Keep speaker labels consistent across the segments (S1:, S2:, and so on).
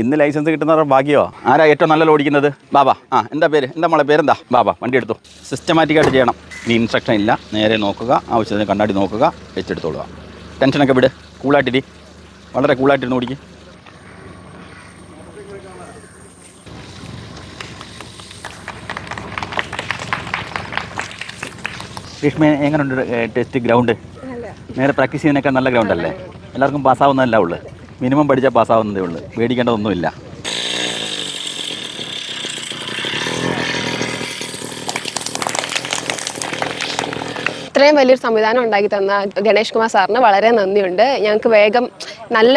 S1: ഇന്ന് ലൈസൻസ് കിട്ടുന്നവരുടെ ഭാഗ്യമോ? ആരാ ഏറ്റവും നല്ല ഓടിക്കുന്നത് ബാബാ. ആ എന്താ പേര്? എന്താ മോളെ പേരെന്താ? ബാബാ വണ്ടി എടുത്തു. സിസ്റ്റമാറ്റിക്കായിട്ട് ചെയ്യണം. ഇനി ഇൻസ്ട്രക്ഷൻ ഇല്ല. നേരെ നോക്കുക ആവശ്യത്തിന് കണ്ണാടി നോക്കുക വെച്ചെടുത്തോളുക. ടെൻഷനൊക്കെ വിട്. കൂളായിട്ടിരി വളരെ കൂളായിട്ടിരുന്ന് ഓടിക്കും. ഭീഷ്മ എങ്ങനെയുണ്ട് ടെസ്റ്റ് ഗ്രൗണ്ട് നേരെ പ്രാക്ടീസ് ചെയ്യുന്നതിനൊക്കെ നല്ല ഗ്രൗണ്ട് അല്ലേ? എല്ലാവർക്കും പാസ്സാവുന്നതല്ല ഉള്ളു? മിനിമം പഠിച്ചാൽ പാസ്സാവുന്നതേ ഉള്ളൂ. പേടിക്കേണ്ടതൊന്നുമില്ല.
S2: ഇത്രയും വലിയൊരു സംവിധാനം ഉണ്ടാക്കി തന്ന ഗണേഷ് കുമാർ സാറിന് വളരെ നന്ദിയുണ്ട്. ഞങ്ങൾക്ക് വേഗം നല്ല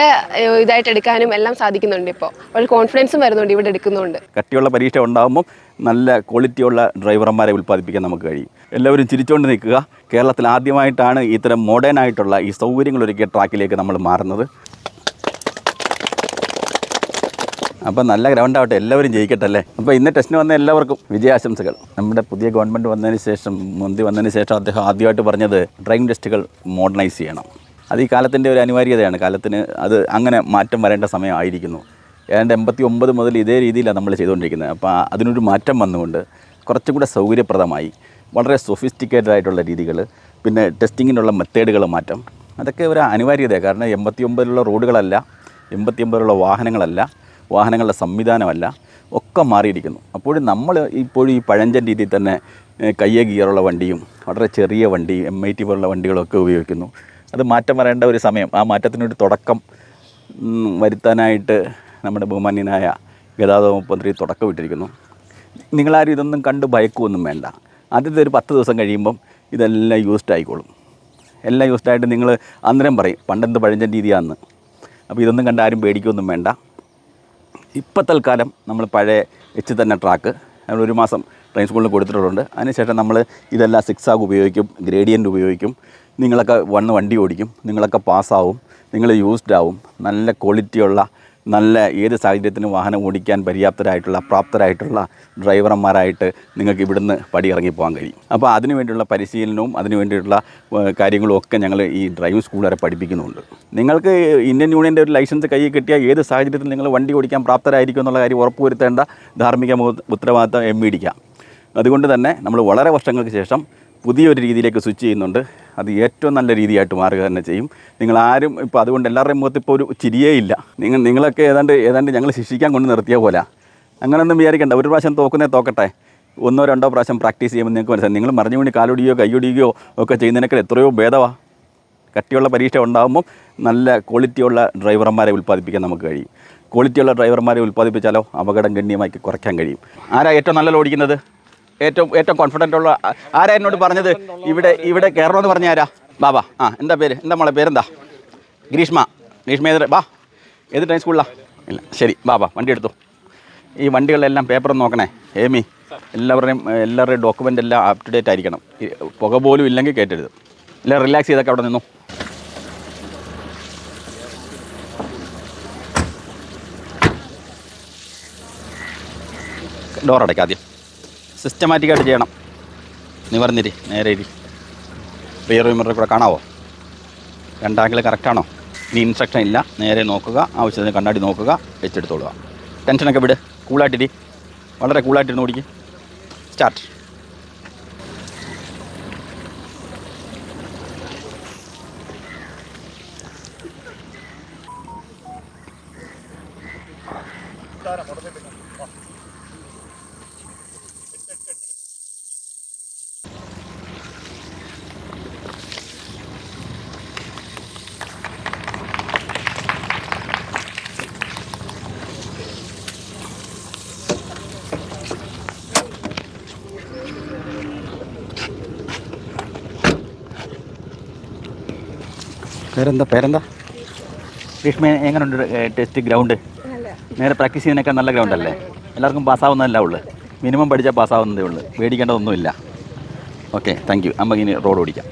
S2: ഇതായിട്ട് എടുക്കാനും എല്ലാം സാധിക്കുന്നുണ്ട് ഇപ്പോൾ ഒരു കോൺഫിഡൻസും വരുന്നുണ്ട് ഇവിടെ എടുക്കുന്നുണ്ട്.
S1: കട്ടിയുള്ള പരീക്ഷ ഉണ്ടാകുമ്പോൾ നല്ല ക്വാളിറ്റിയുള്ള ഡ്രൈവർമാരെ ഉൽപ്പാദിപ്പിക്കാൻ നമുക്ക് കഴിയും. എല്ലാവരും ചിരിച്ചുകൊണ്ട് നിൽക്കുക. കേരളത്തിൽ ആദ്യമായിട്ടാണ് ഇത്തരം മോഡേൺ ആയിട്ടുള്ള ഈ സൗകര്യങ്ങളൊരുക്കിയ ട്രാക്കിലേക്ക് നമ്മൾ മാറുന്നത്. അപ്പോൾ നല്ല ഗ്രൗണ്ട് ആവട്ടെ എല്ലാവരും ജയിക്കട്ടെ അല്ലേ അപ്പോൾ ഇന്ന് ടെസ്റ്റിന് വന്ന എല്ലാവർക്കും വിജയാശംസകൾ. നമ്മുടെ പുതിയ ഗവൺമെന്റ് വന്നതിന് ശേഷം മന്ത്രി വന്നതിന് ശേഷം അദ്ദേഹം ആദ്യമായിട്ട് പറഞ്ഞത് ഡ്രൈവിംഗ് ടെസ്റ്റുകൾ മോഡേണൈസ് ചെയ്യണം. അത് ഈ കാലത്തിന്റെ ഒരു അനിവാര്യതയാണ്. കാലത്തിന് അത് അങ്ങനെ മാറ്റം വരേണ്ട സമയമായിരിക്കുന്നു. ഏതാണ്ട് എൺപത്തി ഒമ്പത് മുതൽ ഇതേ രീതിയിലാണ് നമ്മൾ ചെയ്തുകൊണ്ടിരിക്കുന്നത്. അപ്പോൾ അതിനൊരു മാറ്റം വന്നുകൊണ്ട് കുറച്ചും കൂടെ സൗകര്യപ്രദമായി വളരെ സൊഫിസ്റ്റിക്കേറ്റഡ് ആയിട്ടുള്ള രീതികൾ പിന്നെ ടെസ്റ്റിങ്ങിനുള്ള മെത്തേഡുകൾ മാറ്റം. അതൊക്കെ ഒരു അനിവാര്യതയാണ്. കാരണം എൺപത്തി ഒമ്പതിലുള്ള റോഡുകളല്ല എൺപത്തി ഒമ്പതിലുള്ള വാഹനങ്ങളല്ല. വാഹനങ്ങളുടെ സംവിധാനമല്ല ഒക്കെ മാറിയിരിക്കുന്നു. അപ്പോൾ നമ്മൾ ഇപ്പോഴും ഈ പഴഞ്ചൻ രീതിയിൽ തന്നെ കയ്യ ഗിയറുള്ള വണ്ടിയും വളരെ ചെറിയ വണ്ടി എം ഐ ടി പോലുള്ള വണ്ടികളൊക്കെ ഉപയോഗിക്കുന്നു. അത് മാറ്റം വരേണ്ട ഒരു സമയം ആ മാറ്റത്തിനൊരു തുടക്കം വരുത്താനായിട്ട് നമ്മുടെ ബഹുമാന്യനായ ഗതാഗത മന്ത്രി തുടക്കമിട്ടിരിക്കുന്നു നിങ്ങളാരും ഇതൊന്നും കണ്ട് ഭയക്കുമൊന്നും വേണ്ട. ആദ്യത്തെ ഒരു പത്ത് ദിവസം കഴിയുമ്പം ഇതെല്ലാം യൂസ്ഡ് ആയിക്കോളും. എല്ലാം യൂസ്ഡ് ആയിട്ട് നിങ്ങൾ അന്നേരം പറയും പണ്ടെന്ത് പഴഞ്ചൻ രീതിയാണെന്ന് അപ്പോൾ ഇതൊന്നും കണ്ട് ആരും പേടിക്കുകയൊന്നും വേണ്ട. ഇപ്പം തൽക്കാലം നമ്മൾ പഴയ എച്ച് തന്നെ ട്രാക്ക് നമ്മൾ ഒരു മാസം ട്രെയിൻ സ്കൂളിൽ കൊടുത്തിട്ടുണ്ട് അതിനുശേഷം നമ്മൾ ഇതെല്ലാം സിക്സ് ആഗ് ഉപയോഗിക്കും ഗ്രേഡിയന്റ് ഉപയോഗിക്കും. നിങ്ങളൊക്കെ വന്ന് വണ്ടി ഓടിക്കും നിങ്ങളൊക്കെ പാസ്സാവും നിങ്ങൾ യൂസ്ഡ് ആവും. നല്ല ക്വാളിറ്റിയുള്ള നല്ല ഏത് സാഹചര്യത്തിനും വാഹനം ഓടിക്കാൻ പര്യാപ്തരായിട്ടുള്ള പ്രാപ്തരായിട്ടുള്ള ഡ്രൈവർമാരായിട്ട് നിങ്ങൾക്ക് ഇവിടുന്ന് പടി ഇറങ്ങി പോകാൻ കഴിയും. അപ്പോൾ അതിനു വേണ്ടിയുള്ള പരിശീലനവും അതിനു വേണ്ടിയിട്ടുള്ള കാര്യങ്ങളും ഒക്കെ ഞങ്ങൾ ഈ ഡ്രൈവിംഗ് സ്കൂൾ വരെ പഠിപ്പിക്കുന്നുണ്ട്. നിങ്ങൾക്ക് ഇന്ത്യൻ യൂണിയന്റെ ഒരു ലൈസൻസ് കയ്യിൽ കിട്ടിയാൽ ഏത് സാഹചര്യത്തിൽ നിങ്ങൾ വണ്ടി ഓടിക്കാൻ പ്രാപ്തരായിരിക്കും എന്നുള്ള കാര്യം ഉറപ്പുവരുത്തേണ്ട ധാർമ്മിക ഉത്തരവാദിത്തം എം ഇടിക്കാം അതുകൊണ്ട് തന്നെ നമ്മൾ വളരെ വർഷങ്ങൾക്ക് ശേഷം പുതിയൊരു രീതിയിലേക്ക് സ്വിച്ച് ചെയ്യുന്നുണ്ട്. അത് ഏറ്റവും നല്ല രീതിയായിട്ട് മാറുക തന്നെ ചെയ്യും. നിങ്ങൾ ആരും ഇപ്പോൾ അതുകൊണ്ട് എല്ലാവരുടെയും മുഖത്ത് ഇപ്പോൾ ഒരു ചിരിയേ ഇല്ല. നിങ്ങൾ നിങ്ങളൊക്കെ ഏതാണ്ട് ഏതാണ്ട് ഞങ്ങൾ ശിക്ഷിക്കാൻ കൊണ്ട് നിർത്തിയ പോലെ. അങ്ങനെയൊന്നും വിചാരിക്കേണ്ട. ഒരു പ്രാവശ്യം തോക്കുന്നേ തോക്കട്ടെ. ഒന്നോ രണ്ടോ പ്രാവശ്യം പ്രാക്ടീസ് ചെയ്യുമ്പോൾ നിങ്ങൾക്ക് മനസ്സിലായി നിങ്ങൾ മറിഞ്ഞു വേണ്ടി കാലൊടിയോ കൈയൊടിയോ ഒക്കെ ചെയ്യുന്നതിനൊക്കെ എത്രയോ ഭേദമാണ് കട്ടിയുള്ള പരീക്ഷ ഉണ്ടാകുമ്പോൾ നല്ല ക്വാളിറ്റിയുള്ള ഡ്രൈവർമാരെ ഉൽപ്പാദിപ്പിക്കാൻ നമുക്ക് കഴിയും. ക്വാളിറ്റിയുള്ള ഡ്രൈവർമാരെ ഉൽപ്പാദിപ്പിച്ചാലോ അപകടം ഗണ്യമായി കുറയ്ക്കാൻ കഴിയും. ആരാ ഏറ്റവും നല്ല ഓടിക്കുന്നത് ഏറ്റവും ഏറ്റവും കോൺഫിഡന്റ് ഉള്ള ആരാ എന്നോട് പറഞ്ഞത്? ഇവിടെ ഇവിടെ കയറണമെന്ന് പറഞ്ഞ ആരാ? ബാബാ. ആ എന്താ പേര്? എന്താ മോളെ പേരെന്താ? ഗ്രീഷ്മ. ഗ്രീഷ്മ ഏത് ബാ. ഏത് ടൈം സ്കൂളിലാണ് ഇല്ല ശരി ബാബാ വണ്ടി എടുത്തു. ഈ വണ്ടികളെല്ലാം പേപ്പർ നോക്കണേ. ഏമി എല്ലാവരുടെയും എല്ലാവരുടെയും ഡോക്യുമെന്റ് എല്ലാം അപ് ടു ഡേറ്റ് ആയിരിക്കണം. പുക പോലും ഇല്ലെങ്കിൽ കയറ്റരുത് എല്ലാം റിലാക്സ് ചെയ്തൊക്കെ അവിടെ നിന്നു. ഡോർ സിസ്റ്റമാറ്റിക്കായിട്ട് ചെയ്യണം. നിവർന്നിരി നേരെ ഇരി. റിയർ വിമറിൽ കൂടെ കാണാവോ? രണ്ടാങ്കിൾ കറക്റ്റാണോ ഇനി ഇൻസ്ട്രക്ഷൻ ഇല്ല. നേരെ നോക്കുക ആവശ്യത്തിന് കണ്ണാടി നോക്കുക വെച്ചെടുത്തോളുക ടെൻഷനൊക്കെ വിട്. കൂളായിട്ടിരി വളരെ കൂളായിട്ടിരുന്ന് ഓടിക്കും. സ്റ്റാർട്ട് പേരെന്താ? പേരെന്താ? രേഷ്മ എങ്ങനെയുണ്ട് ടെസ്റ്റ് ഗ്രൗണ്ട് നേരെ പ്രാക്ടീസ് ചെയ്യുന്നതിനൊക്കെ നല്ല ഗ്രൗണ്ട് അല്ലേ? എല്ലാവർക്കും പാസ്സാവുന്നതല്ല ഉള്ളു? മിനിമം പഠിച്ചാൽ പാസ്സാവുന്നതേ ഉള്ളു. പേടിക്കേണ്ടതൊന്നുമില്ല. ഓക്കെ താങ്ക് യു നമുക്ക് ഇനി റോഡ് ഓടിക്കാം.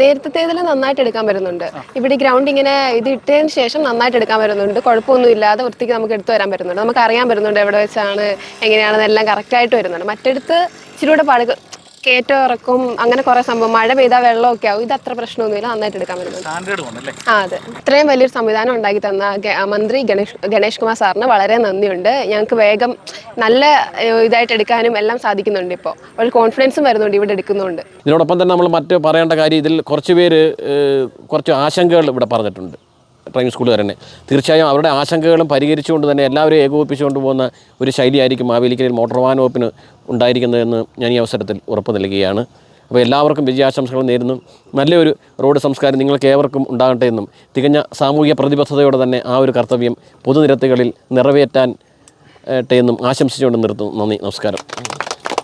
S2: നേരത്തേതിൽ നന്നായിട്ട് എടുക്കാൻ വരുന്നുണ്ട് ഇവിടെ ഗ്രൗണ്ട് ഇങ്ങനെ ഇത് ഇട്ടതിന് ശേഷം നന്നായിട്ട് എടുക്കാൻ വരുന്നുണ്ട് കുഴപ്പമൊന്നും ഇല്ലാതെ വൃത്തിക്ക് നമുക്ക് എടുത്തു വരാൻ പറ്റുന്നുണ്ട്. നമുക്ക് അറിയാൻ പറ്റുന്നുണ്ട് എവിടെ വെച്ചാണ് എങ്ങനെയാണെന്നെല്ലാം കറക്റ്റായിട്ട് വരുന്നുണ്ട്. മറ്റെടുത്ത് ഇച്ചിരി കൂടെ പാട് കയറ്റം ഇറക്കും അങ്ങനെ കുറെ സംഭവം. മഴ പെയ്താൽ വെള്ളമൊക്കെ ആവും. ഇത് അത്ര പ്രശ്നമൊന്നുമില്ല. നന്നായിട്ട് എടുക്കാൻ
S1: പറ്റും.
S2: ആ അതെ. ഇത്രയും വലിയൊരു സംവിധാനം ഉണ്ടാക്കി തന്ന മന്ത്രി ഗണേഷ് ഗണേഷ് കുമാർ സാറിന് വളരെ നന്ദിയുണ്ട്. ഞങ്ങൾക്ക് വേഗം നല്ല ഇതായിട്ട് എടുക്കാനും എല്ലാം സാധിക്കുന്നുണ്ട് ഇപ്പോൾ ഒരു കോൺഫിഡൻസും വരുന്നുണ്ട് ഇവിടെ എടുക്കുന്നുണ്ട്.
S3: ഇതിനോടൊപ്പം തന്നെ നമ്മൾ മറ്റ് പറയേണ്ട കാര്യം ഇതിൽ കുറച്ച് പേര് കുറച്ച് ആശങ്കകൾ ഇവിടെ പറഞ്ഞിട്ടുണ്ട്. ഡ്രൈവിംഗ് സ്കൂളുകാർ തന്നെ തീർച്ചയായും അവരുടെ ആശങ്കകളും പരിഹരിച്ചുകൊണ്ട് തന്നെ എല്ലാവരും ഏകോപിപ്പിച്ചുകൊണ്ട് പോകുന്ന ഒരു ശൈലിയായിരിക്കും മാവേലിക്കരയിൽ മോട്ടോർ വാഹന വകുപ്പിന് ഉണ്ടായിരിക്കുന്നതെന്ന് ഞാൻ ഈ അവസരത്തിൽ ഉറപ്പ് നൽകുകയാണ്. അപ്പോൾ എല്ലാവർക്കും വിജയാശംസകൾ നേരുന്നു. നല്ലൊരു റോഡ് സംസ്കാരം നിങ്ങൾക്ക് ഏവർക്കും ഉണ്ടാകട്ടെ എന്നും തികഞ്ഞ സാമൂഹിക പ്രതിബദ്ധതയോടെ തന്നെ ആ ഒരു കർത്തവ്യം പൊതുനിരത്തുകളിൽ നിറവേറ്റാൻ എന്നും ആശംസിച്ചുകൊണ്ട് നിർത്തുന്നു. നന്ദി നമസ്കാരം.